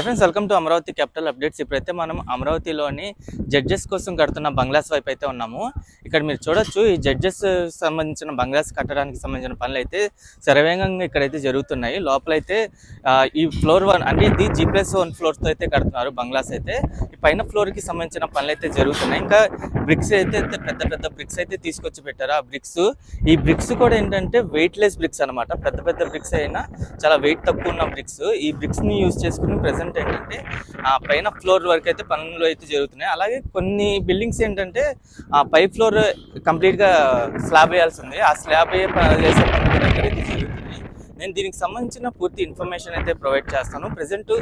Friends welcome to Amaravati capital updates ఇప్పుడైతే మనం అమరావతిలోని జడ్జెస్ కోసం కడుతున్న బంగ్లాస్ వైపు అయితే ఉన్నాము. ఇక్కడ మీరు చూడొచ్చు ఈ జడ్జెస్ సంబంధించిన బంగ్లాస్ కట్టడానికి సంబంధించిన పనులు అయితే శరవేగంగా ఇక్కడైతే జరుగుతున్నాయి. లోపలైతే ఈ ఫ్లోర్ వన్ అంటే ఇది జీ ప్లస్ వన్ ఫ్లోర్తో అయితే కడుతున్నారు బంగ్లాస్ అయితే. ఈ పైన ఫ్లోర్కి సంబంధించిన పనులు అయితే జరుగుతున్నాయి. ఇంకా బ్రిక్స్ అయితే పెద్ద పెద్ద బ్రిక్స్ అయితే తీసుకొచ్చి పెట్టారు. ఆ బ్రిక్స్ ఈ బ్రిక్స్ కూడా ఏంటంటే వెయిట్లెస్ బ్రిక్స్ అన్నమాట. పెద్ద పెద్ద బ్రిక్స్ అయినా చాలా వెయిట్ తక్కువ ఉన్న బ్రిక్స్ ఈ బ్రిక్స్ని యూజ్ చేసుకుని ప్రజెంట్ ఏంటంటే ఆ పైన ఫ్లోర్ వరకు అయితే పనులు అయితే జరుగుతున్నాయి. అలాగే కొన్ని బిల్డింగ్స్ ఏంటంటే ఆ పై ఫ్లోర్ కంప్లీట్గా స్లాబ్ వేయాల్సి ఉంది ఆ స్లాబ్ వేసే పనులు కూడా అయితే జరుగుతున్నాయి. నేను దీనికి సంబంధించిన పూర్తి ఇన్ఫర్మేషన్ అయితే ప్రొవైడ్ చేస్తాను. ప్రజెంట్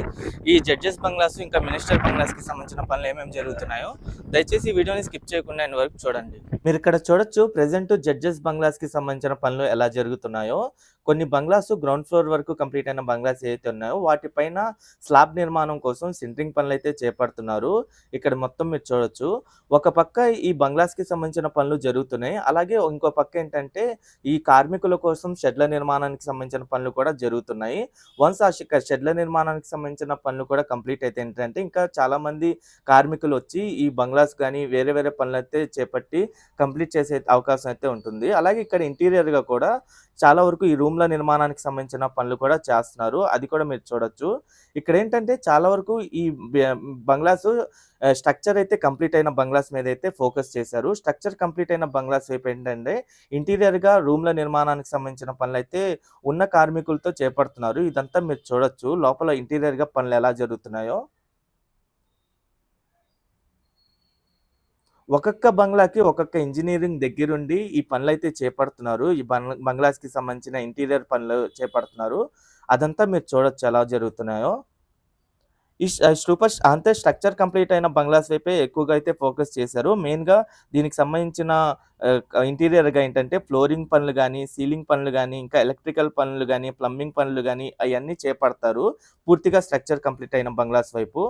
ఈ జడ్జెస్ బంగ్లాస్ ఇంకా మినిస్టర్ బంగ్లాస్కి సంబంధించిన పనులు ఏమేమి జరుగుతున్నాయో దయచేసి ఈ వీడియోని స్కిప్ చేయకుండా ఎండ్ వరకు చూడండి. మీరు ఇక్కడ చూడొచ్చు ప్రెసెంట్ జడ్జెస్ బంగ్లాస్కి సంబంధించిన పనులు ఎలా జరుగుతున్నాయో. కొన్ని బంగ్లాస్ గ్రౌండ్ ఫ్లోర్ వరకు కంప్లీట్ అయిన బంగ్లాస్ ఏవైతే ఉన్నాయో వాటిపైన స్లాబ్ నిర్మాణం కోసం సింటరింగ్ పనులు అయితే చేపడుతున్నారు. ఇక్కడ మొత్తం మీరు చూడొచ్చు. ఒక పక్క ఈ బంగ్లాస్కి సంబంధించిన పనులు జరుగుతున్నాయి. అలాగే ఇంకో పక్క ఏంటంటే ఈ కార్మికుల కోసం షెడ్ల నిర్మాణానికి సంబంధించిన పనులు కూడా జరుగుతున్నాయి. వన్స్ ఆ షెడ్ల నిర్మాణానికి సంబంధించిన పనులు కూడా కంప్లీట్ అయితే ఏంటంటే ఇంకా చాలా మంది కార్మికులు వచ్చి ఈ బంగ్లాస్ కానీ వేరే వేరే పనులు అయితే చేపట్టి కంప్లీట్ చేసే అవకాశం అయితే ఉంటుంది. అలాగే ఇక్కడ ఇంటీరియర్గా కూడా చాలా వరకు ఈ రూమ్ల నిర్మాణానికి సంబంధించిన పనులు కూడా చేస్తున్నారు. అది కూడా మీరు చూడొచ్చు. ఇక్కడ ఏంటంటే చాలా వరకు ఈ బంగ్లాస్ స్ట్రక్చర్ అయితే కంప్లీట్ అయిన బంగ్లాస్ మీద అయితే ఫోకస్ చేశారు. స్ట్రక్చర్ కంప్లీట్ అయిన బంగ్లాస్ వైపు ఏంటంటే ఇంటీరియర్గా రూమ్ల నిర్మాణానికి సంబంధించిన పనులు అయితే ఉన్న కార్మికులతో చేపడుతున్నారు. ఇదంతా మీరు చూడొచ్చు. లోపల ఇంటీరియర్గా పనులు ఎలా జరుగుతున్నాయో. ఒక్కొక్క బంగ్లాకి ఒక్కొక్క ఇంజనీరింగ్ దగ్గరుండి ఈ పనులు అయితే చేపడుతున్నారు. ఈ బంగ్ బంగ్లాస్కి సంబంధించిన ఇంటీరియర్ పనులు చేపడుతున్నారు. అదంతా మీరు చూడొచ్చు ఎలా జరుగుతున్నాయో. ఈ సూపర్ అంతే స్ట్రక్చర్ కంప్లీట్ అయిన బంగ్లాస్ వైపే ఎక్కువగా అయితే ఫోకస్ చేశారు. మెయిన్గా దీనికి సంబంధించిన ఇంటీరియర్గా ఏంటంటే ఫ్లోరింగ్ పనులు కానీ సీలింగ్ పనులు కానీ ఇంకా ఎలక్ట్రికల్ పనులు కానీ ప్లంబింగ్ పనులు కానీ అవన్నీ చేపడతారు. పూర్తిగా స్ట్రక్చర్ కంప్లీట్ అయిన బంగ్లాస్ వైపు.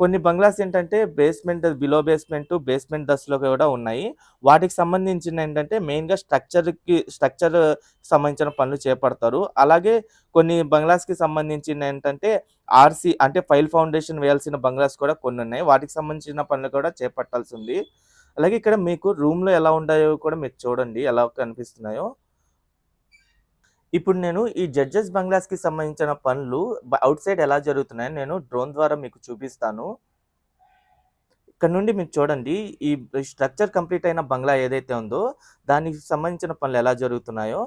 కొన్ని బంగ్లాస్ ఏంటంటే బేస్మెంట్ బిలో బేస్మెంట్ బేస్మెంట్ దశలో కూడా ఉన్నాయి. వాటికి సంబంధించిన ఏంటంటే మెయిన్గా స్ట్రక్చర్కి స్ట్రక్చర్ సంబంధించిన పనులు చేపడతారు. అలాగే కొన్ని బంగ్లాస్కి సంబంధించిన ఏంటంటే ఆర్సీ అంటే ఫైల్ ఫౌండేషన్ వేయాల్సిన బంగ్లాస్ కూడా కొన్ని ఉన్నాయి. వాటికి సంబంధించిన పనులు కూడా చేపట్టాల్సి ఉంది. అలాగే ఇక్కడ మీకు రూమ్లో ఎలా ఉన్నాయో కూడా మీరు చూడండి ఎలా కనిపిస్తున్నాయో. ఇప్పుడు నేను ఈ జడ్జెస్ బంగ్లాస్కి సంబంధించిన పనులు అవుట్ సైడ్ ఎలా జరుగుతున్నాయో నేను డ్రోన్ ద్వారా మీకు చూపిస్తాను. ఇక్కడ నుండి మీరు చూడండి ఈ స్ట్రక్చర్ కంప్లీట్ అయిన బంగ్లా ఏదైతే ఉందో దానికి సంబంధించిన పనులు ఎలా జరుగుతున్నాయో.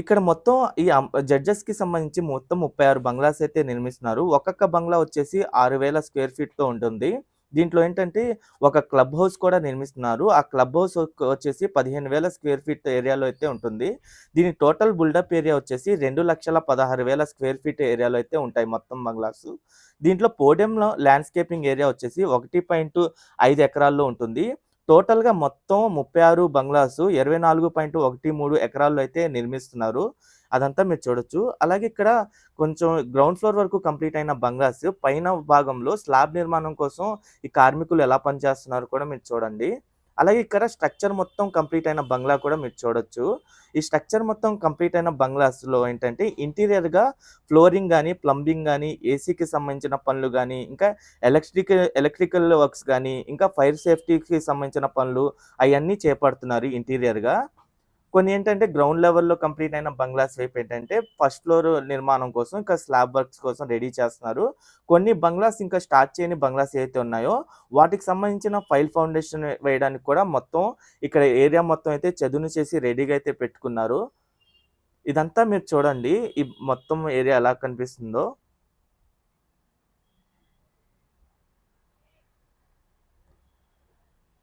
ఇక్కడ మొత్తం ఈ జడ్జెస్కి సంబంధించి మొత్తం ముప్పై ఆరు బంగ్లాస్ అయితే నిర్మిస్తున్నారు. ఒక్కొక్క బంగ్లా వచ్చేసి ఆరు వేల స్క్వేర్ ఫీట్తో ఉంటుంది. దీంట్లో ఏంటంటే ఒక క్లబ్ హౌస్ కూడా నిర్మిస్తున్నారు. ఆ క్లబ్ హౌస్ వచ్చేసి పదిహేను వేల స్క్వేర్ ఫీట్ ఏరియాలో అయితే ఉంటుంది. దీని టోటల్ బుల్డప్ ఏరియా వచ్చేసి రెండు లక్షల పదహారు వేల స్క్వేర్ ఫీట్ ఏరియాలో అయితే ఉంటాయి మొత్తం బంగ్లాస్. దీంట్లో పోడియంలో ల్యాండ్స్కేపింగ్ ఏరియా వచ్చేసి ఒకటి పాయింట్ ఐదు ఎకరాల్లో ఉంటుంది. టోటల్గా మొత్తం ముప్పై ఆరు బంగ్లాస్ ఇరవై నాలుగు పాయింట్ ఒకటి మూడు ఎకరాల్లో అయితే నిర్మిస్తున్నారు. అదంతా మీరు చూడొచ్చు. అలాగే ఇక్కడ కొంచెం గ్రౌండ్ ఫ్లోర్ వరకు కంప్లీట్ అయిన బంగ్లాస్ పైన భాగంలో స్లాబ్ నిర్మాణం కోసం ఈ కార్మికులు ఎలా పనిచేస్తున్నారు కూడా మీరు చూడండి. అలాగే ఇక్కడ స్ట్రక్చర్ మొత్తం కంప్లీట్ అయిన బంగ్లా కూడా మీరు చూడొచ్చు. ఈ స్ట్రక్చర్ మొత్తం కంప్లీట్ అయిన బంగ్లాస్లో ఏంటంటే ఇంటీరియర్గా ఫ్లోరింగ్ కానీ ప్లంబింగ్ కానీ ఏసీకి సంబంధించిన పనులు కానీ ఇంకా ఎలక్ట్రికల్ ఎలక్ట్రికల్ వర్క్స్ కానీ ఇంకా ఫైర్ సేఫ్టీకి సంబంధించిన పనులు అవన్నీ చేపడుతున్నారు ఇంటీరియర్గా. కొన్ని ఏంటంటే గ్రౌండ్ లెవెల్లో కంప్లీట్ అయిన బంగ్లాస్ వైపు ఏంటంటే ఫస్ట్ ఫ్లోర్ నిర్మాణం కోసం ఇంకా స్లాబ్ వర్క్స్ కోసం రెడీ చేస్తున్నారు. కొన్ని బంగ్లాస్ ఇంకా స్టార్ట్ చేయని బంగ్లాస్ ఏవైతే ఉన్నాయో వాటికి సంబంధించిన ఫైల్ ఫౌండేషన్ వేయడానికి కూడా మొత్తం ఇక్కడ ఏరియా మొత్తం అయితే చదును చేసి రెడీగా అయితే పెట్టుకున్నారు. ఇదంతా మీరు చూడండి. ఈ మొత్తం ఏరియా ఎలా కనిపిస్తుందో.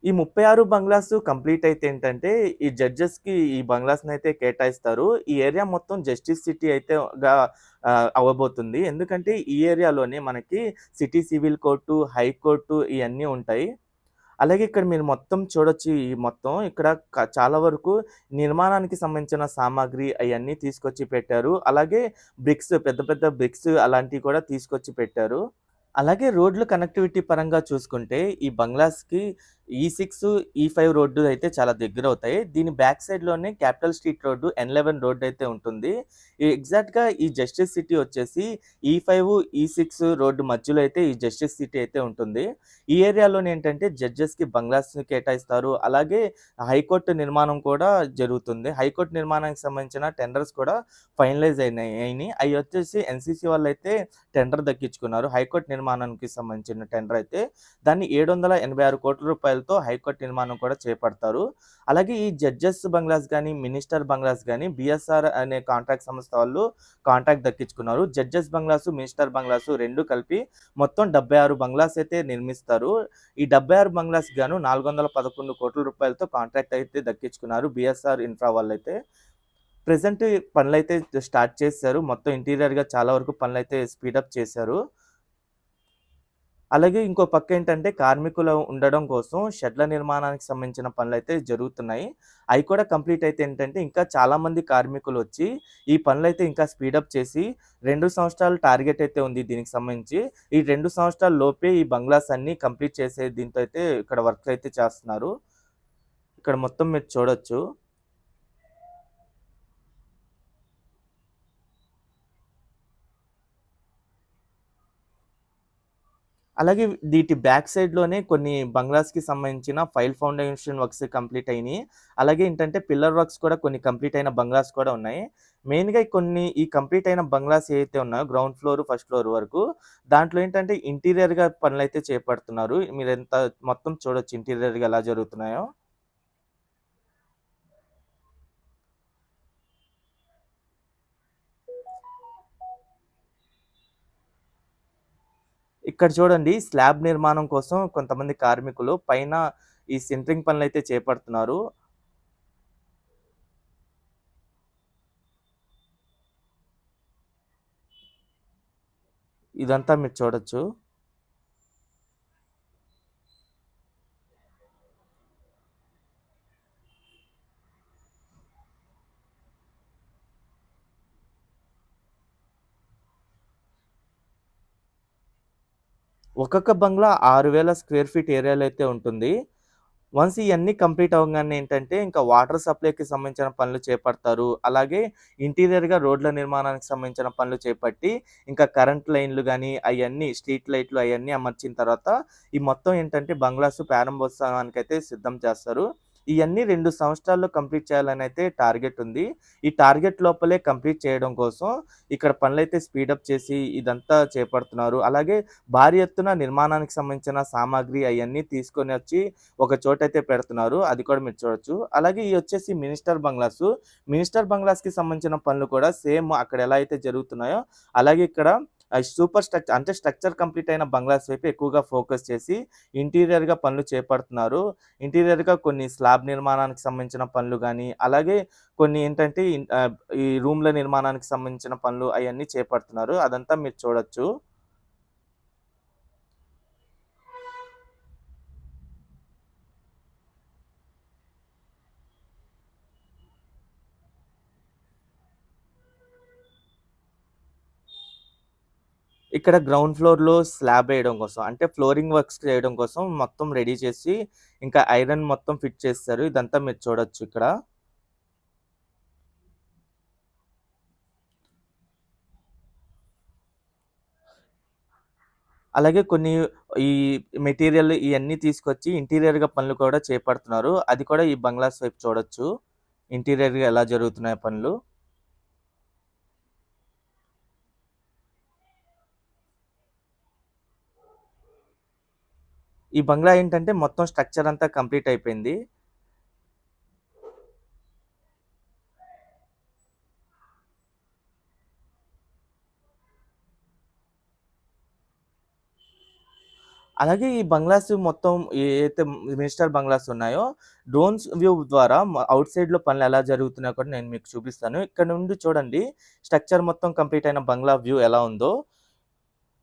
ఈ ముప్పై ఆరు బంగ్లాస్ కంప్లీట్ అయితే ఏంటంటే ఈ జడ్జెస్కి ఈ బంగ్లాస్ని అయితే కేటాయిస్తారు. ఈ ఏరియా మొత్తం జస్టిస్ సిటీ అయితే అవ్వబోతుంది ఎందుకంటే ఈ ఏరియాలోనే మనకి సిటీ సివిల్ కోర్టు హైకోర్టు ఇవన్నీ ఉంటాయి. అలాగే ఇక్కడ మీరు మొత్తం చూడొచ్చు ఈ మొత్తం. ఇక్కడ చాలా వరకు నిర్మాణానికి సంబంధించిన సామాగ్రి అవన్నీ తీసుకొచ్చి పెట్టారు. అలాగే బ్రిక్స్ పెద్ద పెద్ద బ్రిక్స్ అలాంటివి కూడా తీసుకొచ్చి పెట్టారు. అలాగే రోడ్లు కనెక్టివిటీ పరంగా చూసుకుంటే ఈ బంగ్లాస్కి ఈ సిక్స్ ఈ ఫైవ్ రోడ్డు అయితే చాలా దగ్గర అవుతాయి. దీని back సైడ్లోనే capital street road N eleven road అయితే ఉంటుంది. ఈ ఎగ్జాక్ట్గా ఈ జస్టిస్ సిటీ వచ్చేసి ఈ ఫైవ్ ఈ సిక్స్ రోడ్డు మధ్యలో అయితే ఈ జస్టిస్ సిటీ అయితే ఉంటుంది. ఈ ఏరియాలోనే ఏంటంటే జడ్జెస్కి బంగ్లాస్ కేటాయిస్తారు. అలాగే హైకోర్టు నిర్మాణం కూడా జరుగుతుంది. హైకోర్టు నిర్మాణానికి సంబంధించిన టెండర్స్ కూడా ఫైనలైజ్ అయినాయి అయినాయి. అవి వచ్చేసి ఎన్సీసీ వాళ్ళు అయితే టెండర్ దక్కించుకున్నారు. హైకోర్టు నిర్మాణానికి సంబంధించిన టెండర్ అయితే. దాన్ని ఏడు వందల ఎనభై ఆరు కోట్ల రూపాయలతో హైకోర్టు నిర్మాణం కూడా చేపడతారు. అలాగే ఈ జడ్జెస్ బంగ్లాస్ కానీ మినిస్టర్ బంగ్లాస్ కానీ బిఎస్ఆర్ అనే కాంట్రాక్ట్ సంస్థ వాళ్ళు కాంట్రాక్ట్ దక్కించుకున్నారు. జడ్జెస్ బంగ్లాసు మినిస్టర్ బంగ్లాసు రెండు కలిపి మొత్తం డెబ్బై ఆరు బంగ్లాస్ అయితే నిర్మిస్తారు. ఈ డెబ్బై ఆరు బంగ్లాస్ గాను నాలుగు వందల పదకొండు కోట్ల రూపాయలతో కాంట్రాక్ట్ అయితే దక్కించుకున్నారు బిఎస్ఆర్ ఇన్ఫ్రా వాళ్ళు అయితే ప్రజెంట్ పనులైతే స్టార్ట్ చేశారు. మొత్తం ఇంటీరియర్గా చాలా వరకు పనులైతే స్పీడప్ చేశారు. అలాగే ఇంకో పక్క ఏంటంటే కార్మికులు ఉండడం కోసం షెడ్ల నిర్మాణానికి సంబంధించిన పనులు అయితే జరుగుతున్నాయి. అవి కూడా కంప్లీట్ అయితే ఏంటంటే ఇంకా చాలామంది కార్మికులు వచ్చి ఈ పనులు అయితే ఇంకా స్పీడప్ చేసి రెండు సంవత్సరాలు టార్గెట్ అయితే ఉంది దీనికి సంబంధించి. ఈ రెండు సంవత్సరాల లోపే ఈ బంగ్లాస్ అన్ని కంప్లీట్ చేసే దీంతో అయితే ఇక్కడ వర్క్ అయితే చేస్తున్నారు. ఇక్కడ మొత్తం మీరు చూడొచ్చు. అలాగే వీటి బ్యాక్ సైడ్‌లోనే కొన్ని బంగ్లాస్‌కి సంబంధించిన ఫైల్ ఫౌండేషన్ వర్క్స్ కంప్లీట్ అయినాయి అలాగే ఏంటంటే పిల్లర్ వర్క్స్ కూడా కొన్ని కంప్లీట్ అయిన బంగ్లాస్ కూడా ఉన్నాయి. మెయిన్‌గా కొన్ని ఈ కంప్లీట్ అయిన బంగ్లాస్ ఏవైతే ఉన్నాయో గ్రౌండ్ ఫ్లోర్, ఫస్ట్ ఫ్లోర్ వరకు దాంట్లో ఏంటంటే ఇంటీరియర్‌గా పనులైతే చేపడుతున్నారు. మీరు ఎంత మొత్తం చూడొచ్చు ఇంటీరియర్‌గా ఎలా జరుగుతున్నాయో. ఇక్కడ చూడండి స్లాబ్ నిర్మాణం కోసం కొంతమంది కార్మికులు పైన ఈ సెంట్రింగ్ పనులైతే చేపడుతున్నారు. ఇదంతా మీరు చూడొచ్చు. ఒక్కొక్క బంగ్లా ఆరు వేల స్క్వేర్ ఫీట్ ఏరియాలో అయితే ఉంటుంది. వన్స్ ఇవన్నీ కంప్లీట్ అవ్వగానే ఏంటంటే ఇంకా వాటర్ సప్లైకి సంబంధించిన పనులు చేపడతారు. అలాగే ఇంటీరియర్‌గా రోడ్ల నిర్మాణానికి సంబంధించిన పనులు చేపట్టి ఇంకా కరెంట్ లైన్‌లు కానీ అవన్నీ స్ట్రీట్ లైట్‌లు అవన్నీ అమర్చిన తర్వాత ఈ మొత్తం ఏంటంటే బంగ్లాస్ అయితే సిద్ధం చేస్తారు. ఇవన్నీ రెండు సంవత్సరాల్లో కంప్లీట్ చేయాలని అయితే టార్గెట్ ఉంది. ఈ టార్గెట్ లోపలే కంప్లీట్ చేయడం కోసం ఇక్కడ పనులైతే స్పీడప్ చేసి ఇదంతా చేపడుతున్నారు. అలాగే భారీ ఎత్తున నిర్మాణానికి సంబంధించిన సామాగ్రి అవన్నీ తీసుకొని వచ్చి ఒక చోటైతే పెడుతున్నారు. అది కూడా మీరు చూడొచ్చు. అలాగే ఇయి వచ్చేసి మినిస్టర్ బంగ్లాసు. మినిస్టర్ బంగ్లాస్‌కి సంబంధించిన పనులు కూడా సేమ్ అక్కడ ఎలా అయితే జరుగుతున్నాయో అలాగే ఇక్కడ సూపర్ స్ట్రక్చర్ అంటే స్ట్రక్చర్ కంప్లీట్ అయిన బంగ్లాస్ వైపు ఎక్కువగా ఫోకస్ చేసి ఇంటీరియర్‌గా పనులు చేపడుతున్నారు. ఇంటీరియర్‌గా కొన్ని స్లాబ్ నిర్మాణానికి సంబంధించిన పనులు కానీ అలాగే కొన్ని ఏంటంటే ఈ రూమ్‌ల నిర్మాణానికి సంబంధించిన పనులు అవన్నీ చేపడుతున్నారు. అదంతా మీరు చూడొచ్చు. ఇక్కడ గ్రౌండ్ ఫ్లోర్‌లో స్లాబ్ వేయడం కోసం అంటే ఫ్లోరింగ్ వర్క్స్ చేయడం కోసం మొత్తం రెడీ చేసి ఇంకా ఐరన్ మొత్తం ఫిట్ చేస్తారు ఇదంతా మీరు చూడొచ్చు ఇక్కడ. అలాగే కొన్ని ఈ మెటీరియల్ ఇవన్నీ తీసుకొచ్చి ఇంటీరియర్‌గా పనులు కూడా చేపడుతున్నారు. అది కూడా ఈ బంగ్లాస్ వైపు చూడొచ్చు. ఇంటీరియర్‌గా ఎలా జరుగుతున్నాయి పనులు. ఈ బంగ్లా ఏంటంటే మొత్తం స్ట్రక్చర్ అంతా కంప్లీట్ అయిపోయింది. అలాగే ఈ బంగ్లాస్ మొత్తం ఏదైతే మినిస్టర్ బంగ్లాస్ ఉన్నాయో డ్రోన్స్ వ్యూ ద్వారా అవుట్ సైడ్‌లో పనులు ఎలా జరుగుతున్నాయో కూడా నేను మీకు చూపిస్తాను. ఇక్కడ నుండి చూడండి స్ట్రక్చర్ మొత్తం కంప్లీట్ అయిన బంగ్లా వ్యూ ఎలా ఉందో.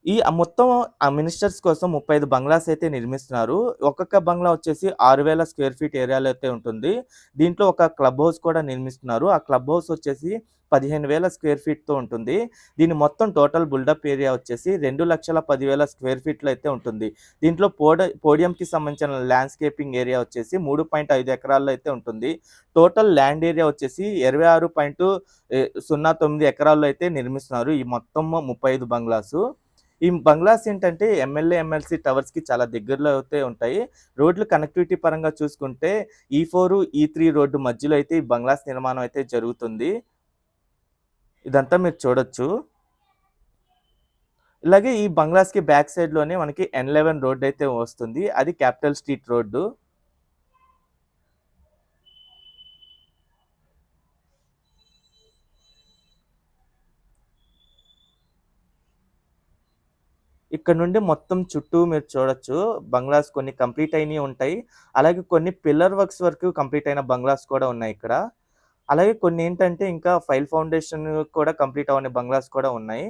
ఈ మొత్తం ఆ మినిస్టర్స్ కోసం 35 బంగ్లాస్ అయితే నిర్మిస్తున్నారు. ఒక్కొక్క బంగ్లా వచ్చేసి ఆరు వేల స్క్వేర్ ఫీట్ ఏరియాలో అయితే ఉంటుంది. దీంట్లో ఒక క్లబ్ హౌస్ కూడా నిర్మిస్తున్నారు. ఆ క్లబ్ హౌస్ వచ్చేసి పదిహేను వేల స్క్వేర్ ఫీట్తో ఉంటుంది దీని మొత్తం టోటల్ బుల్డప్ ఏరియా వచ్చేసి రెండు లక్షల పదివేల స్క్వేర్ ఫీట్లో అయితే ఉంటుంది దీంట్లో పోడ పోడియంకి సంబంధించిన ల్యాండ్స్కేపింగ్ ఏరియా వచ్చేసి మూడు పాయింట్ ఐదు ఎకరాల్లో అయితే ఉంటుంది టోటల్ ల్యాండ్ ఏరియా వచ్చేసి ఇరవై ఆరు పాయింట్ సున్నా తొమ్మిది ఎకరాల్లో అయితే నిర్మిస్తున్నారు ఈ మొత్తం ముప్పై ఐదు బంగ్లాసు ఈ బంగ్లాస్ ఏంటంటే ఎమ్మెల్యే ఎమ్మెల్సీ టవర్స్కి చాలా దగ్గరలో అయితే ఉంటాయి. రోడ్లు కనెక్టివిటీ పరంగా చూసుకుంటే ఈ ఫోర్ ఈ త్రీ రోడ్డు మధ్యలో అయితే ఈ బంగ్లాస్ నిర్మాణం అయితే జరుగుతుంది. ఇదంతా మీరు చూడొచ్చు. ఇలాగే ఈ బంగ్లాస్కి బ్యాక్ సైడ్లోనే మనకి ఎన్ లెవెన్ రోడ్ అయితే వస్తుంది. అది క్యాపిటల్ స్ట్రీట్ రోడ్డు. ఇక్కడ నుండి మొత్తం చుట్టూ మీరు చూడొచ్చు. బంగ్లాస్ కొన్ని కంప్లీట్ అయినవి ఉంటాయి. అలాగే కొన్ని పిల్లర్ వర్క్స్ వరకు కంప్లీట్ అయిన బంగ్లాస్ కూడా ఉన్నాయి ఇక్కడ. అలాగే కొన్ని ఏంటంటే ఇంకా ఫైల్ ఫౌండేషన్ కూడా కంప్లీట్ అవ్వని బంగ్లాస్ కూడా ఉన్నాయి.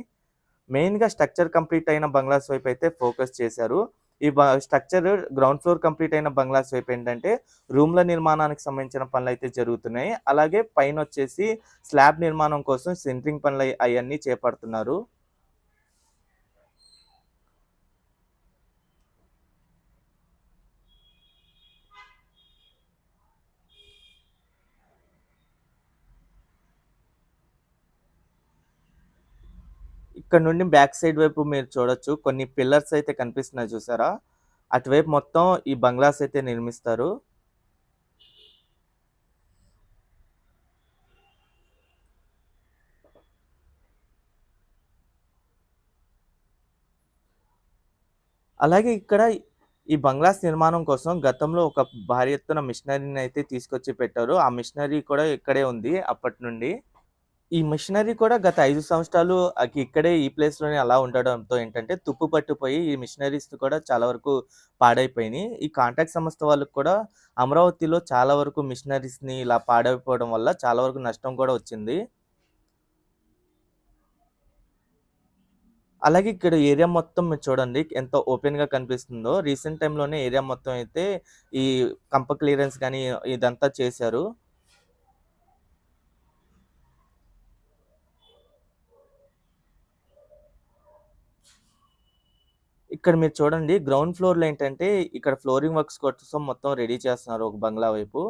మెయిన్గా స్ట్రక్చర్ కంప్లీట్ అయిన బంగ్లాస్ వైపు అయితే ఫోకస్ చేశారు. ఈ స్ట్రక్చర్ గ్రౌండ్ ఫ్లోర్ కంప్లీట్ అయిన బంగ్లాస్ వైపు ఏంటంటే రూమ్ల నిర్మాణానికి సంబంధించిన పనులు అయితే జరుగుతున్నాయి. అలాగే పైన వచ్చేసి స్లాబ్ నిర్మాణం కోసం సెంట్రింగ్ పనులు అవన్నీ చేపడుతున్నారు. ఇక్కడ నుండి బ్యాక్ సైడ్ వైపు మీరు చూడొచ్చు. కొన్ని పిల్లర్స్ అయితే కనిపిస్తున్నాయి చూసారా? అటువైపు మొత్తం ఈ బంగ్లాస్ అయితే నిర్మిస్తారు. అలాగే ఇక్కడ ఈ బంగ్లాస్ నిర్మాణం కోసం గతంలో ఒక భారీ ఎత్తున మిషనరీని అయితే తీసుకొచ్చి పెట్టారు. ఆ మిషనరీ కూడా ఇక్కడే ఉంది అప్పటి నుండి. ఈ మిషనరీ కూడా గత ఐదు సంవత్సరాలు ఇక్కడే ఈ ప్లేస్‌లోనే అలా ఉండడంతో ఏంటంటే తుప్పు పట్టిపోయి ఈ మిషనరీస్ కూడా చాలా వరకు పాడైపోయినాయి. ఈ కాంట్రాక్ట్ సంస్థ వాళ్ళకి కూడా అమరావతిలో చాలా వరకు మిషనరీస్‌ని ఇలా పాడైపోవడం వల్ల చాలా వరకు నష్టం కూడా వచ్చింది. అలాగే ఇక్కడ ఏరియా మొత్తం మీరు చూడండి ఎంత ఓపెన్‌గా కనిపిస్తుందో. రీసెంట్ టైంలోనే ఏరియా మొత్తం అయితే ఈ కంప క్లియరెన్స్ కానీ ఇదంతా చేశారు. ఇక్కడ మీరు చూడండి గ్రౌండ్ ఫ్లోర్‌లో ఏంటంటే, ఇక్కడ ఫ్లోరింగ్ వర్క్స్ కోసం మొత్తం రెడీ చేస్తున్నారు ఒక బంగ్లా వైపు.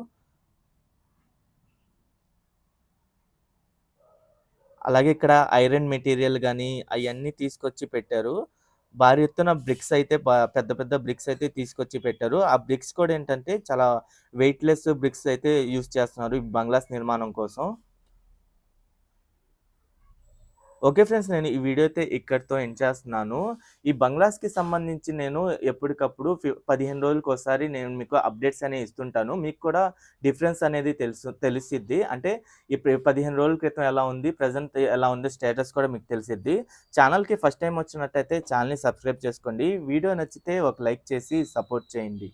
అలాగే ఇక్కడ ఐరన్ మెటీరియల్ కానీ అవన్నీ తీసుకొచ్చి పెట్టారు. భారీ ఎత్తున బ్రిక్స్ అయితే పెద్ద పెద్ద బ్రిక్స్ అయితే తీసుకొచ్చి పెట్టారు. ఆ బ్రిక్స్ కూడా ఏంటంటే, చాలా వెయిట్‌లెస్ బ్రిక్స్ అయితే యూజ్ చేస్తున్నారు ఈ బంగ్లాస్ నిర్మాణం కోసం. Okay friends. నేను ఈ వీడియో అయితే ఇక్కడితో ఎండ్ చేస్తున్నాను. ఈ బంగ్లాస్‌కి సంబంధించి నేను ఎప్పటికప్పుడు పదిహేను రోజులకు ఒకసారి నేను మీకు అప్డేట్స్ అనేవి ఇస్తుంటాను. మీకు కూడా డిఫరెన్స్ అనేది తెలుసు తెలిసిద్ది. అంటే ఇప్పుడు 15 రోజుల క్రితం ఎలా ఉంది, ప్రెజెంట్ ఎలా ఉంది స్టేటస్ కూడా మీకు తెలిసిద్ది. ఛానల్‌కి ఫస్ట్ టైం వచ్చినట్టయితే ఛానల్‌ని సబ్స్క్రైబ్ చేసుకోండి. వీడియో నచ్చితే ఒక లైక్ చేసి సపోర్ట్ చేయండి.